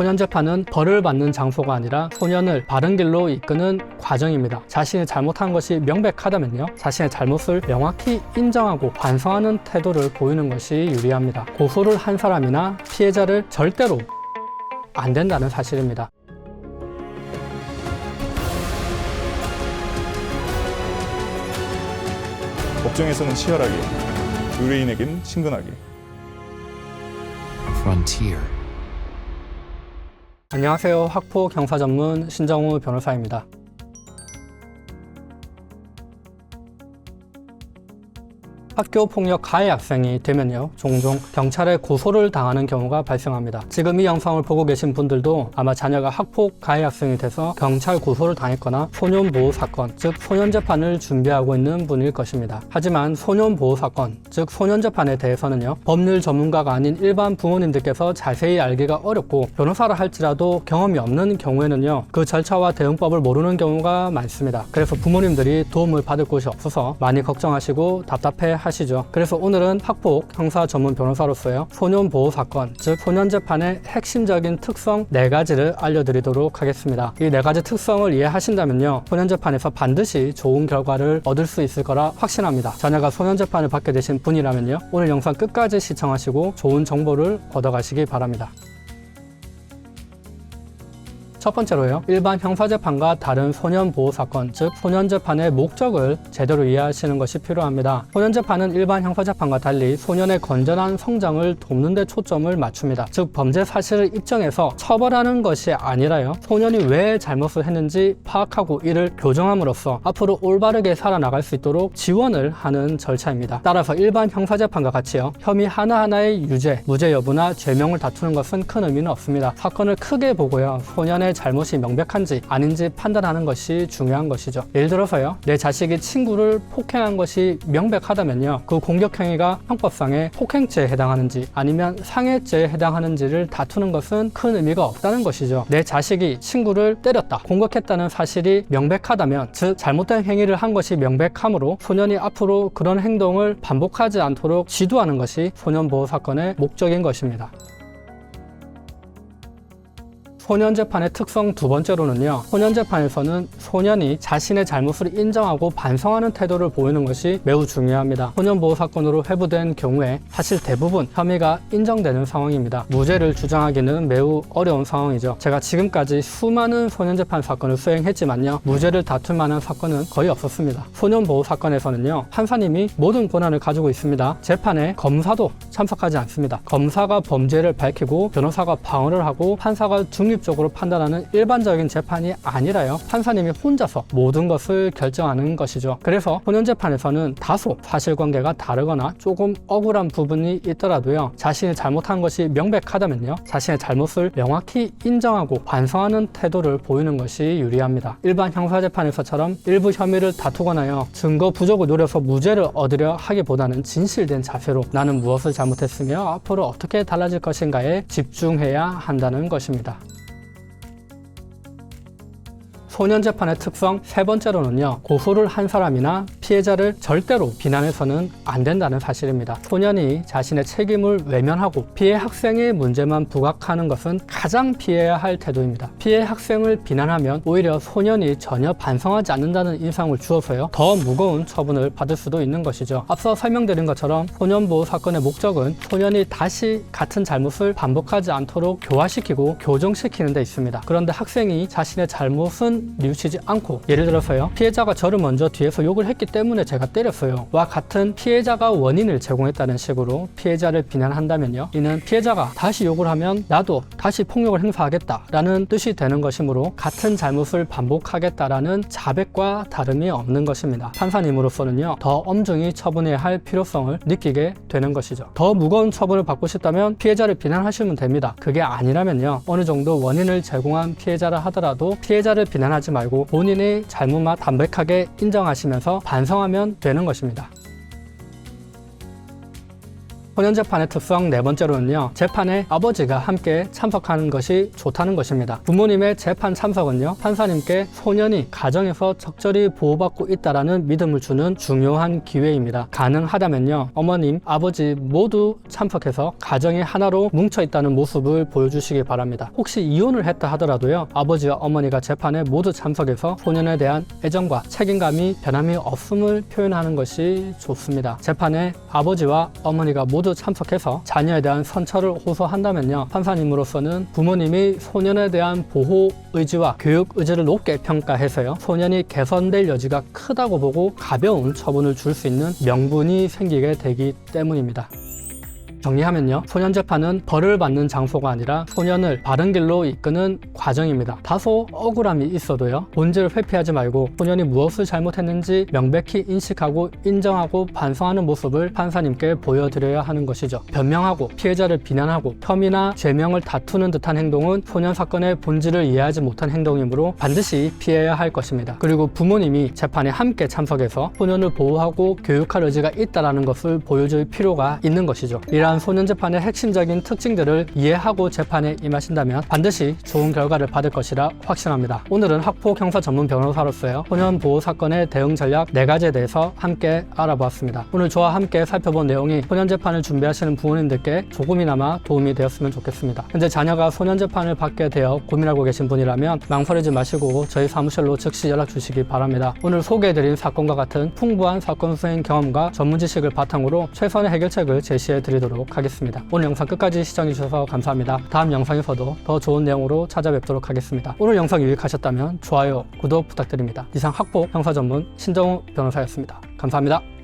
소년 재판은 벌을 받는 장소가 아니라 소년을 바른 길로 이끄는 과정입니다. 자신이 잘못한 것이 명백하다면요. 자신의 잘못을 명확히 인정하고 반성하는 태도를 보이는 것이 유리합니다. 고소를 한 사람이나 피해자를 절대로 안 된다는 사실입니다. 법정에서는 치열하게, 의뢰인에게는 친근하게. Frontier. 안녕하세요. 학포 경사 전문 신정우 변호사입니다. 학교 폭력 가해 학생이 되면요 종종 경찰에 고소를 당하는 경우가 발생합니다. 지금 이 영상을 보고 계신 분들도 아마 자녀가 학폭 가해 학생이 돼서 경찰 고소를 당했거나 소년 보호 사건, 즉 소년 재판을 준비하고 있는 분일 것입니다. 하지만 소년 보호 사건, 즉 소년 재판에 대해서는요 법률 전문가가 아닌 일반 부모님들께서 자세히 알기가 어렵고 변호사를 할지라도 경험이 없는 경우에는요 그 절차와 대응법을 모르는 경우가 많습니다. 그래서 부모님들이 도움을 받을 곳이 없어서 많이 걱정하시고 답답해 하시 죠. 그래서 오늘은 학폭 형사 전문 변호사로서요. 소년 보호 사건, 즉 소년 재판의 핵심적인 특성 네 가지를 알려드리도록 하겠습니다. 이 네 가지 특성을 이해하신다면요. 소년 재판에서 반드시 좋은 결과를 얻을 수 있을 거라 확신합니다. 자녀가 소년 재판을 받게 되신 분이라면요. 오늘 영상 끝까지 시청하시고 좋은 정보를 얻어가시기 바랍니다. 첫 번째로요. 일반 형사재판과 다른 소년보호 사건, 즉 소년재판의 목적을 제대로 이해하시는 것이 필요합니다. 소년재판은 일반 형사재판과 달리 소년의 건전한 성장을 돕는 데 초점을 맞춥니다. 즉 범죄 사실을 입증해서 처벌하는 것이 아니라요. 소년이 왜 잘못을 했는지 파악하고 이를 교정함으로써 앞으로 올바르게 살아나갈 수 있도록 지원을 하는 절차입니다. 따라서 일반 형사재판과 같이요. 혐의 하나하나의 유죄, 무죄 여부나 죄명을 다투는 것은 큰 의미는 없습니다. 사건을 크게 보고요. 소년의 잘못이 명백한지 아닌지 판단하는 것이 중요한 것이죠. 예를 들어서요. 내 자식이 친구를 폭행한 것이 명백하다면요. 그 공격 행위가 형법상의 폭행죄에 해당하는지 아니면 상해죄에 해당하는지를 다투는 것은 큰 의미가 없다는 것이죠. 내 자식이 친구를 때렸다, 공격했다는 사실이 명백하다면 즉 잘못된 행위를 한 것이 명백하므로 소년이 앞으로 그런 행동을 반복하지 않도록 지도하는 것이 소년보호 사건의 목적인 것입니다. 소년 재판의 특성 두 번째로는요. 소년 재판에서는 소년이 자신의 잘못을 인정하고 반성하는 태도를 보이는 것이 매우 중요합니다. 소년 보호 사건으로 회부된 경우에 사실 대부분 혐의가 인정되는 상황입니다. 무죄를 주장하기는 매우 어려운 상황이죠. 제가 지금까지 수많은 소년 재판 사건을 수행했지만요. 무죄를 다툴 만한 사건은 거의 없었습니다. 소년 보호 사건에서는요. 판사님이 모든 권한을 가지고 있습니다. 재판에 검사도 참석하지 않습니다. 검사가 범죄를 밝히고 변호사가 방어를 하고 판사가 중립 적으로 판단하는 일반적인 재판이 아니라요. 판사님이 혼자서 모든 것을 결정하는 것이죠. 그래서 소년 재판에서는 다소 사실관계가 다르거나 조금 억울한 부분이 있더라도요. 자신이 잘못한 것이 명백하다면요. 자신의 잘못을 명확히 인정하고 반성하는 태도를 보이는 것이 유리합니다. 일반 형사재판에서처럼 일부 혐의를 다투거나요. 증거 부족을 노려서 무죄를 얻으려 하기보다는 진실된 자세로 나는 무엇을 잘못했으며 앞으로 어떻게 달라질 것인가에 집중해야 한다는 것입니다. 소년 재판의 특성 세 번째로는요 고소를 한 사람이나 피해자를 절대로 비난해서는 안 된다는 사실입니다. 소년이 자신의 책임을 외면하고 피해 학생의 문제만 부각하는 것은 가장 피해야 할 태도입니다. 피해 학생을 비난하면 오히려 소년이 전혀 반성하지 않는다는 인상을 주어서요 더 무거운 처분을 받을 수도 있는 것이죠. 앞서 설명드린 것처럼 소년보호 사건의 목적은 소년이 다시 같은 잘못을 반복하지 않도록 교화시키고 교정시키는 데 있습니다. 그런데 학생이 자신의 잘못은 뉘우치지 않고 예를 들어서요 피해자가 저를 먼저 뒤에서 욕을 했기 때문에 제가 때렸어요. 와 같은 피해자가 원인을 제공했다는 식으로 피해자를 비난한다면요. 이는 피해자가 다시 욕을 하면 나도 다시 폭력을 행사하겠다 라는 뜻이 되는 것이므로 같은 잘못을 반복하겠다라는 자백과 다름이 없는 것입니다. 판사님으로서는요 더 엄중히 처분해야 할 필요성을 느끼게 되는 것이죠. 더 무거운 처분을 받고 싶다면 피해자를 비난하시면 됩니다. 그게 아니라면요 어느 정도 원인을 제공한 피해자라 하더라도 피해자를 비난하지 말고 본인의 잘못만 담백하게 인정하시면서 반성 하면 되는 것입니다. 소년 재판의 특성 네 번째로는요. 재판에 아버지가 함께 참석하는 것이 좋다는 것입니다. 부모님의 재판 참석은요. 판사님께 소년이 가정에서 적절히 보호받고 있다라는 믿음을 주는 중요한 기회입니다. 가능하다면요. 어머님, 아버지 모두 참석해서 가정의 하나로 뭉쳐 있다는 모습을 보여주시기 바랍니다. 혹시 이혼을 했다 하더라도요. 아버지와 어머니가 재판에 모두 참석해서 소년에 대한 애정과 책임감이 변함이 없음을 표현하는 것이 좋습니다. 재판에 아버지와 어머니가 모두 참석해서 자녀에 대한 선처를 호소한다면요. 판사님으로서는 부모님이 소년에 대한 보호 의지와 교육 의지를 높게 평가해서요. 소년이 개선될 여지가 크다고 보고 가벼운 처분을 줄 수 있는 명분이 생기게 되기 때문입니다. 정리하면요. 소년 재판은 벌을 받는 장소가 아니라 소년을 바른 길로 이끄는 과정입니다. 다소 억울함이 있어도요. 본질을 회피하지 말고 소년이 무엇을 잘못했는지 명백히 인식하고 인정하고 반성하는 모습을 판사님께 보여드려야 하는 것이죠. 변명하고 피해자를 비난하고 혐의나 죄명을 다투는 듯한 행동은 소년 사건의 본질을 이해하지 못한 행동이므로 반드시 피해야 할 것입니다. 그리고 부모님이 재판에 함께 참석해서 소년을 보호하고 교육할 의지가 있다라는 것을 보여줄 필요가 있는 것이죠. 이 러한 소년 재판의 핵심적인 특징들을 이해하고 재판에 임하신다면 반드시 좋은 결과를 받을 것이라 확신합니다. 오늘은 학폭 형사 전문 변호사로서요. 소년 보호 사건의 대응 전략 4가지에 대해서 함께 알아보았습니다. 오늘 저와 함께 살펴본 내용이 소년 재판을 준비하시는 부모님들께 조금이나마 도움이 되었으면 좋겠습니다. 현재 자녀가 소년 재판을 받게 되어 고민하고 계신 분이라면 망설이지 마시고 저희 사무실로 즉시 연락 주시기 바랍니다. 오늘 소개해드린 사건과 같은 풍부한 사건 수행 경험과 전문 지식을 바탕으로 최선의 해결책을 제시해 드리 도록 하겠습니다. 오늘 영상 끝까지 시청해 주셔서 감사합니다. 다음 영상에서도 더 좋은 내용으로 찾아뵙도록 하겠습니다. 오늘 영상 유익하셨다면 좋아요, 구독 부탁드립니다. 이상 학폭 형사 전문 신정우 변호사였습니다. 감사합니다.